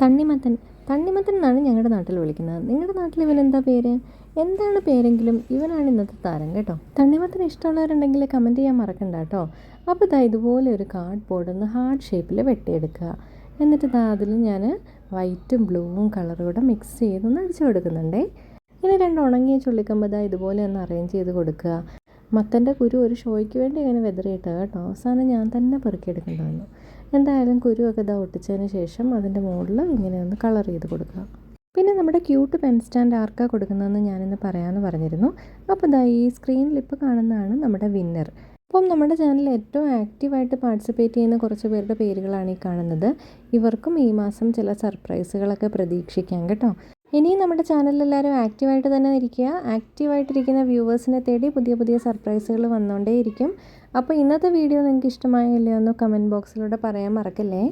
തണ്ണിമത്തൻ. തണ്ണിമത്തൻ എന്നാണ് ഞങ്ങളുടെ നാട്ടിൽ വിളിക്കുന്നത്. നിങ്ങളുടെ നാട്ടിൽ ഇവൻ എന്താ പേര്? എന്താണ് പേരെങ്കിലും ഇവനാണ് ഇന്നത്തെ താരം കേട്ടോ. തണ്ണിമത്തൻ ഇഷ്ടമുള്ളവരുണ്ടെങ്കിൽ കമന്റ് ചെയ്യാൻ മറക്കണ്ട കേട്ടോ. അപ്പോൾ ഇതാ ഇതുപോലെ ഒരു കാർഡ് ബോർഡ് ഒന്ന് ഹാർഡ് ഷേപ്പിൽ വെട്ടിയെടുക്കുക. എന്നിട്ട് ഇതാ അതിൽ ഞാൻ വൈറ്റും ബ്ലൂവും കളറും കൂടെ മിക്സ് ചെയ്തൊന്ന് അടിച്ചു കൊടുക്കുന്നുണ്ടേ. ഇനി രണ്ട് ഉണങ്ങിയ ചുള്ളിക്കമ്പ് ഇതാ ഇതുപോലെ ഒന്ന് അറേഞ്ച് ചെയ്ത് കൊടുക്കുക. മത്തന്റെ കുരു ഒരു ഷോയ്ക്ക് വേണ്ടി ഇങ്ങനെ വെതറിയിട്ട കേട്ടോ. അവസാനം ഞാൻ തന്നെ പെറുക്കിയെടുക്കേണ്ടി വന്നു എന്തായാലും കുരുവൊക്കെ ഇതാ ഒട്ടിച്ചതിന് ശേഷം അതിന്റെ മുകളിൽ ഇങ്ങനെ ഒന്ന് കളർ ചെയ്ത് കൊടുക്കുക. പിന്നെ നമ്മുടെ ക്യൂട്ട് പെൻ സ്റ്റാൻഡ് ആർക്കാ കൊടുക്കുന്നതെന്ന് ഞാനിന്ന് പറയാമെന്ന് പറഞ്ഞിരുന്നു. അപ്പോൾ ഇതാ ഈ സ്ക്രീനിൽ ഇപ്പോൾ കാണുന്നതാണ് നമ്മുടെ വിന്നർ. അപ്പം നമ്മുടെ ചാനൽ ഏറ്റവും ആക്റ്റീവായിട്ട് പാർട്ടിസിപ്പേറ്റ് ചെയ്യുന്ന കുറച്ച് പേരുടെ പേരുകളാണ് ഈ കാണുന്നത്. ഇവർക്കും ഈ മാസം ചില സർപ്രൈസുകളൊക്കെ പ്രതീക്ഷിക്കാം കേട്ടോ. ഇനിയും നമ്മുടെ ചാനലിൽ എല്ലാവരും ആക്റ്റീവായിട്ട് തന്നെ ഇരിക്കുക. ആക്റ്റീവായിട്ടിരിക്കുന്ന വ്യൂവേഴ്സിനെ തേടി പുതിയ പുതിയ സർപ്രൈസുകൾ വന്നുകൊണ്ടേയിരിക്കും അപ്പോൾ ഇന്നത്തെ വീഡിയോ നിങ്ങൾക്ക് ഇഷ്ടമായില്ലേ ഒന്ന് കമന്റ് ബോക്സിലൂടെ പറയാൻ മറക്കല്ലേ?